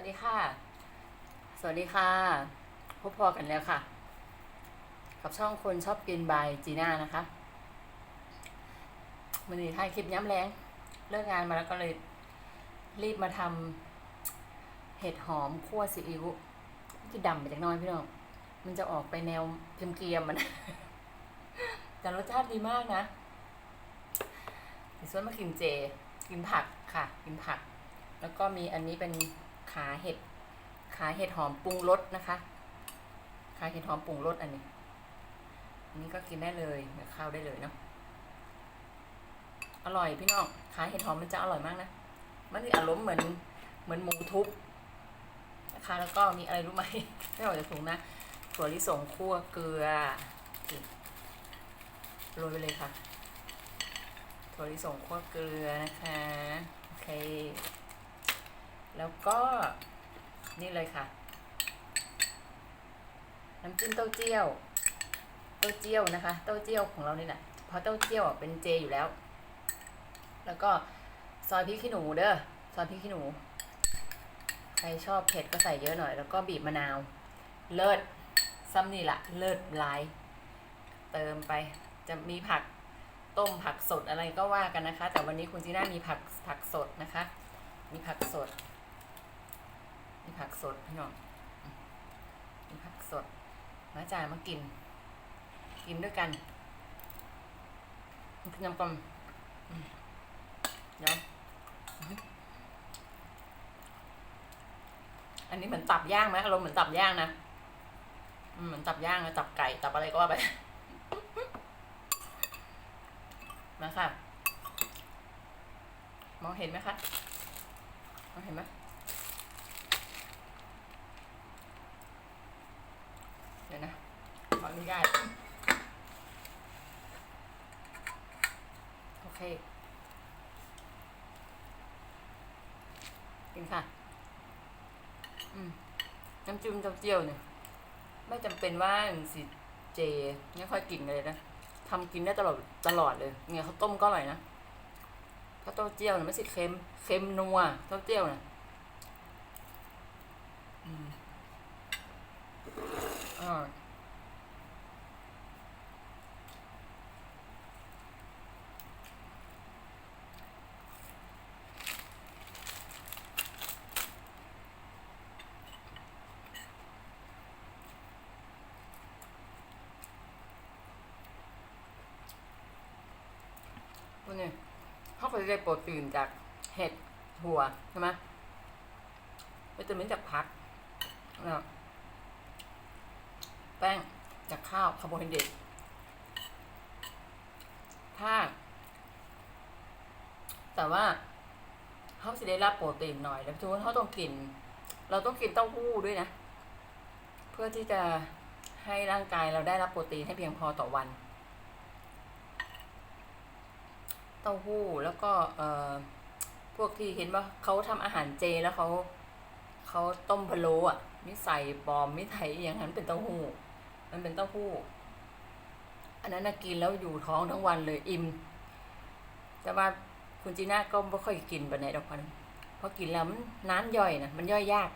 วัสดีค่ะ สวัสดีค่ะ พบพอกันแล้วค่ะ กับช่องคนชอบกินบายจีน่านะคะมันนี้ถ่ายคลิปย้ำแรงเลิกงานมาแล้วก็เลย รีบมาทำเห็ดหอมคั่วซีอิ๊วที่ดำไปจากน้อยพี่น้อง มันจะออกไปแนวเกียมๆมัน แต่รสชาติดีมากนะส่วนมากินเจ กินผักค่ะ กินผักแล้วก็มีอันนี้เป็น ขาเห็ด ขาเห็ดหอมปรุงรสนะคะ ขาเห็ดหอมปรุงรสอันนี้ อันนี้ก็กินได้เลยกับข้าวได้เลยเนาะ อร่อยพี่น้อง ขาเห็ดหอมมันจะอร่อยมากนะ มันมีอารมณ์เหมือนเหมือนหมูทุบนะคะ แล้วก็มีอะไรรู้ไหมไม่ออกจากถุงนะ ถั่วลิสงคั่วเกลือโรยไปเลยค่ะ ถั่วลิสงคั่วเกลือนะคะ โอเค แล้วก็นี่เลยค่ะ น้ำจิ้มเต้าเจี้ยว เต้าเจี้ยวนะคะ เต้าเจี้ยวของเรานี่แหละเพราะเต้าเจี้ยวอะเป็นเจอยู่แล้ว แล้วก็ซอยพริกขี้หนูเด้อซอยพริกขี้หนู ใครชอบเผ็ดก็ใส่เยอะหน่อย แล้วก็บีบมะนาว เลิศซ้ำนี่ละเลิศหลาย เติมไปจะมีผักต้มผักสดอะไรก็ว่ากันนะคะ แต่วันนี้คุณจีน่ามีผักผักสดนะคะ มีผักสด ผักสดพี่น้องมีผักสดมาจ่ายมากิน กินด้วยกันกินน้ำกลมเดี๋ยวอันนี้เหมือนตับย่างไหมอารมณ์เหมือนตับย่างนะเหมือนตับย่างนะตับไก่ตับอะไรก็ว่าไปมาค่ะ มองเห็นไหมคะ มองเห็นไหม เดี๋ ยวนะขออนุญาตโอเคกินค่ะ อืมน้ำจิ้มเจียวเนี่ย ไม่จำเป็นว่าสิเจไม่ค่อยกินเลยนะทำกินได้ตลอดตลอดเลย เนี่ยข้าวต้มก็อร่อยนะข้าวเต้าเจียวเนี่ยไม่ใช่เค็มเค็มนัวเต้าเจียวเนี่ยอืม อร่อยพวกนี้เขาก็จะได้โปรตีนจากเห็ดหัวใช่ไหมวิตามินจากผักแล้ว แป้งจากข้าวคาร์โบไฮเดรตถ้า แต่ว่าเขาจะได้รับโปรตีนหน่อยแล้วทุกคนเขาต้องกิน เราต้องกินเต้าหู้ด้วยนะ เพื่อที่จะให้ร่างกายเราได้รับโปรตีนให้เพียงพอต่อวัน เต้าหู้แล้วก็เอ่อพวกที่เห็นว่าเขาทำอาหารเจแล้วเขาเขาต้มพะโล้อะมิใส่ปลอมมิไทยอย่างนั้นเป็นเต้าหู้ มันเป็นเต้าหู้ อันนั้นนะกินแล้วอยู่ท้องทั้งวันเลยอิ่ม แต่ว่าคุณจีน่าก็ไม่ค่อยกินไปไหนดดอกพันเพราะกินแล้วมันน้ำย่อยนะมันย่อยยาก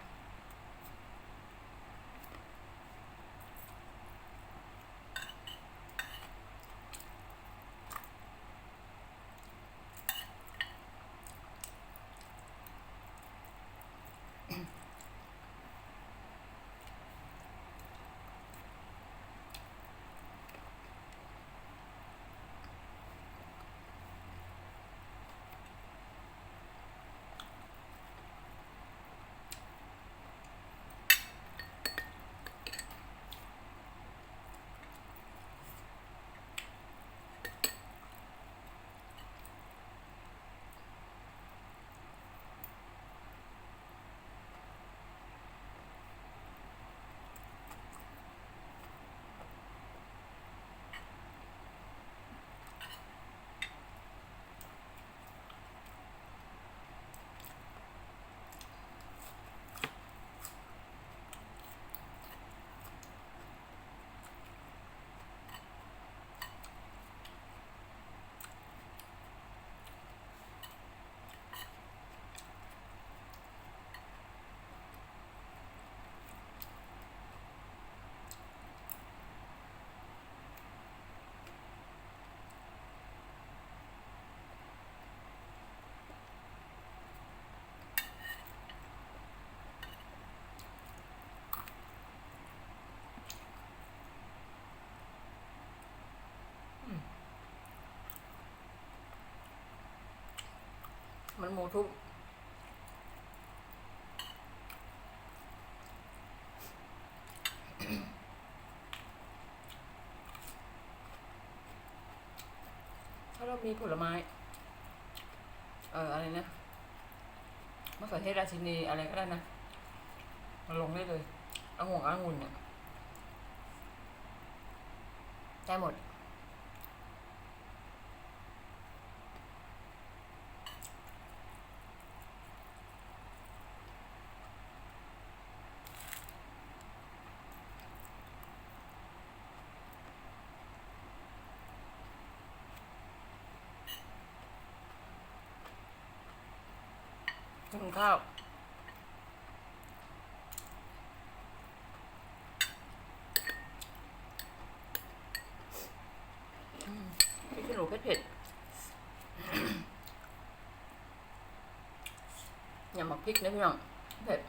อ มันหมูทุบถ้าเรามีผลไม้ เอออะไรนะมะเขือเทศราชินีอะไรก็ได้นะมาลงได้เลยเอาห่วงองุ่นเนี่ยได้หมด ข้าวพริกขี้หนูเผ็ดอย่ามาพริกนะพี่น้องเผ็ด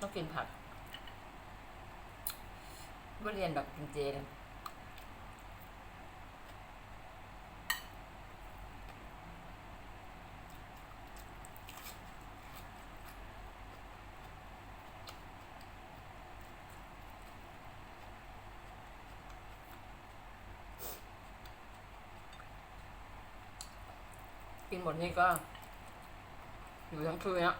ต้องกินผักก็เรียนแบบกินเจเลย กินหมดนี่ก็ อยู่ทั้งคืนนะ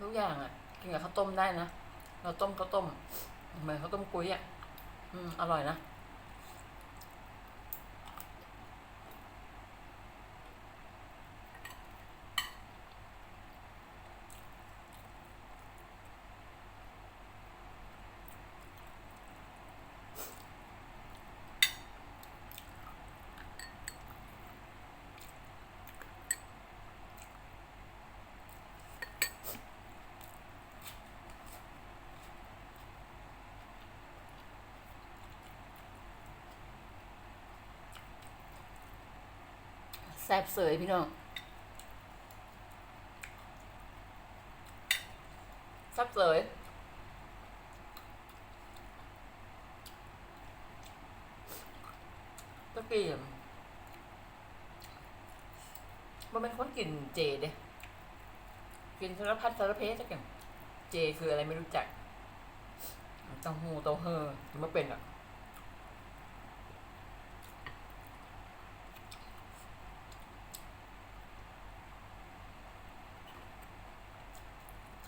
ทุกอย่างอะ กินกับข้าวต้มได้นะ เราต้มข้าวต้มเหมือนข้าวต้มกุ้ยอะ อืม อร่อยนะ แซ่บเสยพี่น้องแซ่บเสยตะเกียมมันเป็นคนกินเจเด้กินสารพัดสารเพตะกียมเจคืออะไรไม่รู้จักต้าหู้เต้าเฮอมันเป็นอะ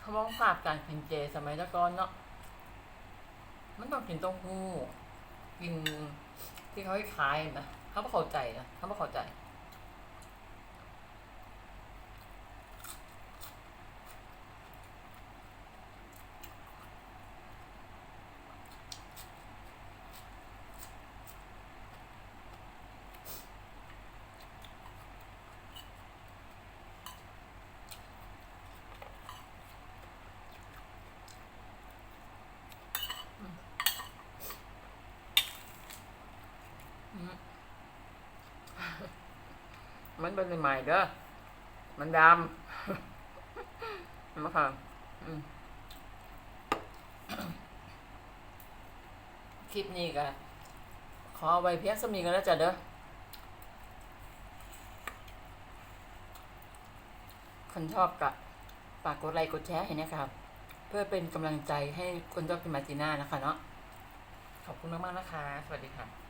เขา มองภาพการกินเจสมัยตะกอนเนาะมันต้องกินเต้าหู้กินที่เขาให้ขายนะเขาไม่เข้าใจนะเขาไม่เข้าใจ มันเป็นใหม่เด้อมันดำเห็นไหมะคลิปนี้ก็ขอเอาไว้เพียงสมีกันแล้วจ้ะเด้อคนชอบกะฝากกดไลค์กดแชร์ให้นะครับ เพื่อเป็นกำลังใจให้คนชอบกินมาจีน่านะคะเนาะขอบคุณมาก ๆ นะคะ สวัสดีค่ะ